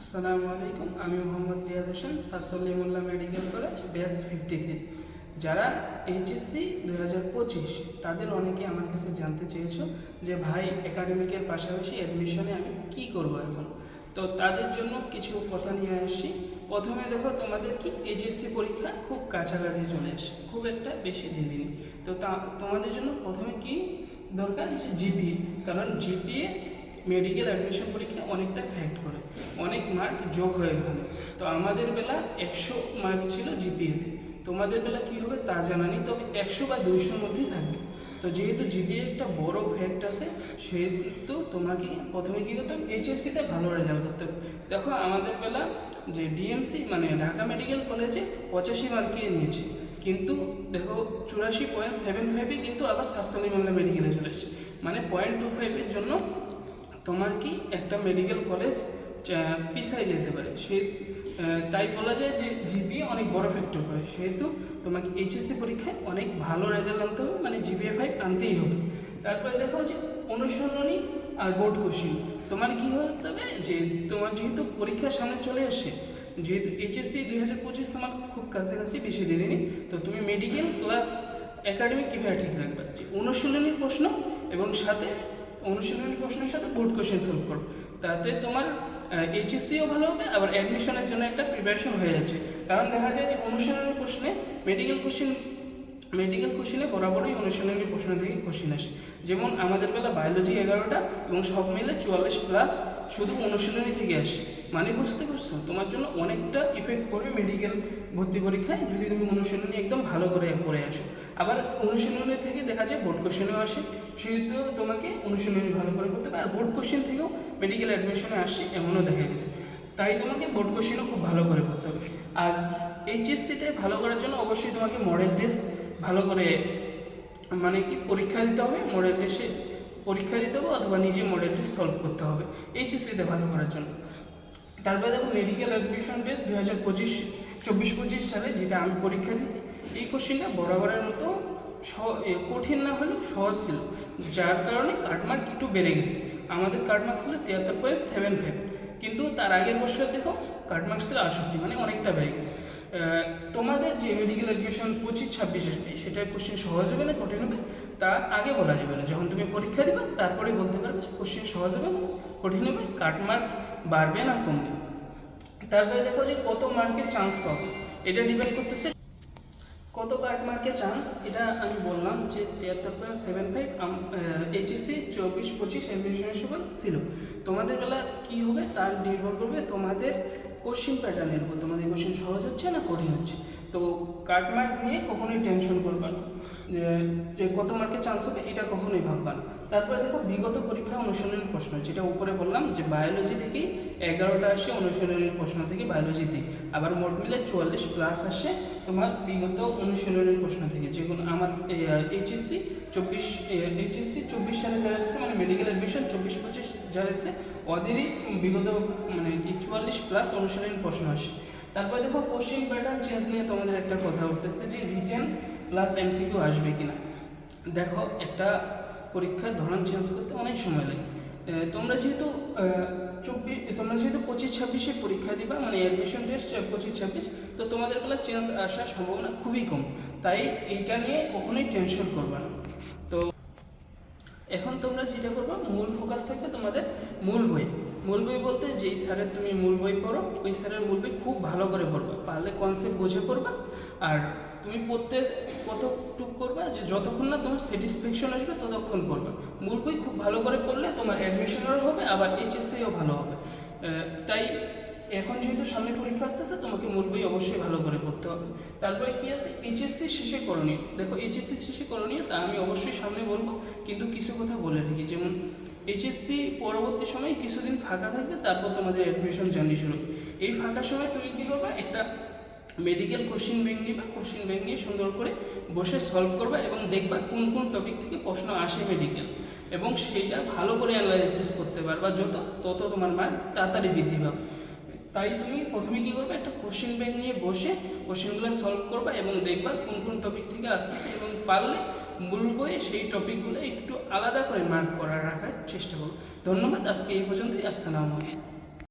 আসসালামু আলাইকুম। আমি Mohammad Riyad Hossain সারসল্লিমুল্লাহ medical college, batch fifty three যারা এইচএসসি দুই হাজার পঁচিশ, তাদের অনেকে আমার কাছে জানতে চেয়েছ যে, ভাই একাডেমিকের পাশাপাশি অ্যাডমিশনে আমি কি করব এখন? তো তাদের জন্য কিছু কথা নিয়ে আসি। প্রথমে দেখো, তোমাদের কি এইচএসসি পরীক্ষা খুব কাছাকাছি চলে আসে, খুব একটা বেশি দেরি তো তোমাদের জন্য প্রথমে কি দরকার? যে জিপি কারণ জিপিএ মেডিকেল অ্যাডমিশন পরীক্ষা অনেকটা ফ্যাক্ট করে। অনেক মার্ক যোগ হয় এখানে। তো আমাদের বেলা একশো মার্ক ছিল জিপিএতে তোমাদের বেলা কি হবে তা জানা নেই, তবে একশো বা দুইশোর মধ্যেই থাকবে। তো যেহেতু জিপিএ একটা বড় ফ্যাক্ট আছে, সেহেতু তোমাকে প্রথমে কী করতে হবে? এইচএসসিতে ভালো রেজাল্ট করতে হবে। দেখো আমাদের বেলা যে ডিএমসি মানে ঢাকা মেডিকেল কলেজে পঁচাশি মার্কে নিয়েছে। কিন্তু দেখো চুরাশি পয়েন্ট সেভেন ফাইভে কিন্তু আবার বাংলা মেডিকেলে চলে এসেছে। মানে পয়েন্ট টু ফাইভের জন্য তোমার কি একটা মেডিকেল কলেজ পিছায় যেতে পারে। সে তাই বলা যায় যে জিপিএ অনেক বড় ফ্যাক্টর করে। সেহেতু তোমাকে এইচএসসি পরীক্ষায় অনেক ভালো রেজাল্ট আনতে হবে মানে জিপিএ ফাইভ আনতেই হবে। তারপরে দেখো যে অনুসরণী আর বোর্ড কোশ্চিন তোমার কি হতে হবে যে, তোমার যেহেতু পরীক্ষার সামনে চলে আসছে যেহেতু এইচএসসি দুই হাজার পঁচিশ তোমার খুব কাছাকাছি, বেশি দেরি নেই, তো তুমি মেডিকেল প্লাস একাডেমিক কীভাবে ঠিক রাখবে? যে অনুশীলনীর প্রশ্ন এবং সাথে অনুশীলনী প্রশ্নের সাথে বোর্ড কোশ্চেন সলভ করো। তাতে তোমার এইচএসসিও ভালো হবে, আবার অ্যাডমিশনের জন্য একটা প্রিপারেশন হয়ে যাচ্ছে। কারণ দেখা যায় যে, অনুশীলনী প্রশ্নে মেডিকেল কোশ্চেন মেডিকেল কোশ্চেনে বরাবরই অনুশীলনী প্রশ্ন থেকে কোশ্চেন আসে। যেমন আমাদের বেলা বায়োলজি এগারোটা এবং সব মিলে চুয়াল্লিশ প্লাস শুধু অনুশীলনী থেকে আসে। মানে বুঝতে পারছ? তোমার জন্য অনেকটা ইফেক্ট পড়বে মেডিকেল ভর্তি পরীক্ষায় যদি তুমি অনুশীলনী একদম ভালো করে পড়ে আসো। আবার অনুশীলনী থেকে দেখা যায় বোর্ড কোশ্চেনও আসে। সেহেতু তোমাকে অনুশীলনী ভালো করে করতে হবে। আর বোর্ড কোশ্চেন থেকেও মেডিকেল অ্যাডমিশনে আসে এমনও দেখা গেছে। তাই তোমাকে বোর্ড কোশ্চেনও খুব ভালো করে করতে হবে। আর এইচএসসিতে ভালো করার জন্য অবশ্যই তোমাকে মডেল টেস্ট ভালো করে মানে কি পরীক্ষা দিতে হবে মডেল টেস্টে পরীক্ষা দিতে হবে অথবা নিজে মডেল টেস্ট সলভ করতে হবে। এইচএসসিতে ভালো করার জন্য। তারপরে দেখো মেডিকেল অ্যাডমিশন টেস্ট দু হাজার পঁচিশ, চব্বিশ পঁচিশ সালে যেটা আমি পরীক্ষা দিছি, এই কোশ্চেনটা বরাবরের মতো কঠিন না হলেও সহজ ছিল। যার কারণে কাটমার্ক একটু বেড়ে গেছে। আমাদের কাটমার্ক ছিল তিয়াত্তর পয়েন্ট সেভেন ফাইভ কিন্তু তার আগের বছর দেখো কাট মার্কসের আসক্তি মানে অনেকটা বেড়ে গেছে। তোমাদের যে মেডিকেল অ্যাডমিশন পঁচিশ, ছাব্বিশ আসবে সেটার কোশ্চেন সহজ হবে না, কঠিন হবে? তা আগে বলা যাবে না। যখন তুমি পরীক্ষা দেবে, তারপরে বলতে পারবে যে কোশ্চেন সহজ হবে না, কঠিন হবে কাট মার্ক বাড়বে না, কমবে। তারপরে দেখো যে কত মার্কের চান্স পাবে। এটা ডিপেন্ড করতেছে কত কার্ড মার্কের চান্স এটা আমি বললাম যে তিয়াত্তর পয়েন্ট সেভেন ফাইভ এইচএসি চব্বিশ, পঁচিশ এডমিশনের সময় ছিল। তোমাদের বেলা কি হবে তার নির্ভর করবে তোমাদের কোশ্চিন প্যাটার্নের উপর। তোমাদের কোশ্চিন সহজ হচ্ছে না কঠিন হচ্ছে? তো কার্ড মার্ক নিয়ে কখনোই টেনশন করবা না। যে- কত মার্কের চান্স হবে, এটা কখনোই ভাববা না। তারপরে দেখো, বিগত পরীক্ষা অনুশীলনের প্রশ্ন, যেটা উপরে বললাম যে বায়োলজি থেকেই এগারোটা আসে অনুশীলনের প্রশ্ন থেকে বায়োলজিতে আবার মোট মিলে চুয়াল্লিশ প্লাস আসে তোমার বিগত অনুশীলনের প্রশ্ন থেকে। যেগুলো আমার এইচএসসি চব্বিশ এইচএসসি চব্বিশ সালে যারা এসেছে মানে মেডিকেল অ্যাডমিশন চব্বিশ পঁচিশ যারা এসেছে ওদেরই বিগত মানে কি, চুয়াল্লিশ প্লাস অনুশীলনের প্রশ্ন আসে। তারপরে দেখো কোশ্চিন প্যাটার্ন চেঞ্জ নিয়ে তোমাদের একটা কথা উঠতেছে যে রিটেন প্লাস এমসিকিউ আসবে কিনা। দেখো, একটা পরীক্ষার ধরন চেঞ্জ করতে অনেক সময় লাগে। তোমরা যেহেতু চব্বিশ তোমরা যেহেতু পঁচিশ ছাব্বিশে পরীক্ষা দিবা মানে অ্যাডমিশন টেস্ট পঁচিশ ছাব্বিশ, তো তোমাদের বেলা চেঞ্জ আসার সম্ভাবনা খুবই কম। তাই এইটা নিয়ে কখনোই টেনশন করবে না। তো এখন তোমরা যেটা করবা, মূল ফোকাস থাকবে তোমাদের মূল বই। মূল বই বলতে যেই স্যারের তুমি মূল বই পড়ো, ওই স্যারের মূল বই খুব ভালো করে পড়বা। পারলে কনসেপ্ট বুঝে পড়বা আর তুমি পড়তে কতটুক করবা যে যতক্ষণ না তোমার স্যাটিসফ্যাকশন আসবে ততক্ষণ পড়বা। মূল বই খুব ভালো করে পড়লে তোমার অ্যাডমিশনেরও হবে, আবার এইচএসসিও ভালো হবে। তাই এখন যেহেতু সামনে পরীক্ষা আসতেছে, তোমাকে মূল বই অবশ্যই ভালো করে পড়তে হবে। তারপরে কি আছে? এইচএসসি শেষে করণীয়। দেখো এইচএসসি শেষে করণীয়, তা আমি অবশ্যই সামনে বলব, কিন্তু কিছু কথা বলে রাখি। যেমন এইচএসসি পরবর্তী সময় কিছুদিন ফাঁকা থাকবে, তারপর তোমাদের অ্যাডমিশন জার্নি শুরু। এই ফাঁকা সময় তুমি কী করবা? একটা মেডিকেল কোশ্চিন ব্যাংক নিবা কোশ্চিন ব্যাংক নিয়ে সুন্দর করে বসে সলভ করবা এবং দেখবা কোন কোন টপিক থেকে প্রশ্ন আসে মেডিকেল এবং সেটা ভালো করে অ্যানালাইসিস করতে পারবা, যত, তত তোমার মার্ক তাড়াতাড়ি বৃদ্ধি পাবে। তাই তুমি প্রথমে কী করবে, একটা কোশ্চেন ব্যাংক নিয়ে বসে কোশ্চেনগুলো সলভ করবা এবং দেখবা কোন কোন টপিক থেকে আসতেছে এবং পারলে মূল বইয়ে সেই টপিকগুলো একটু আলাদা করে মার্ক করা রাখার চেষ্টা করো। ধন্যবাদ, আজকে এই পর্যন্তই। আসসালামু আলাইকুম।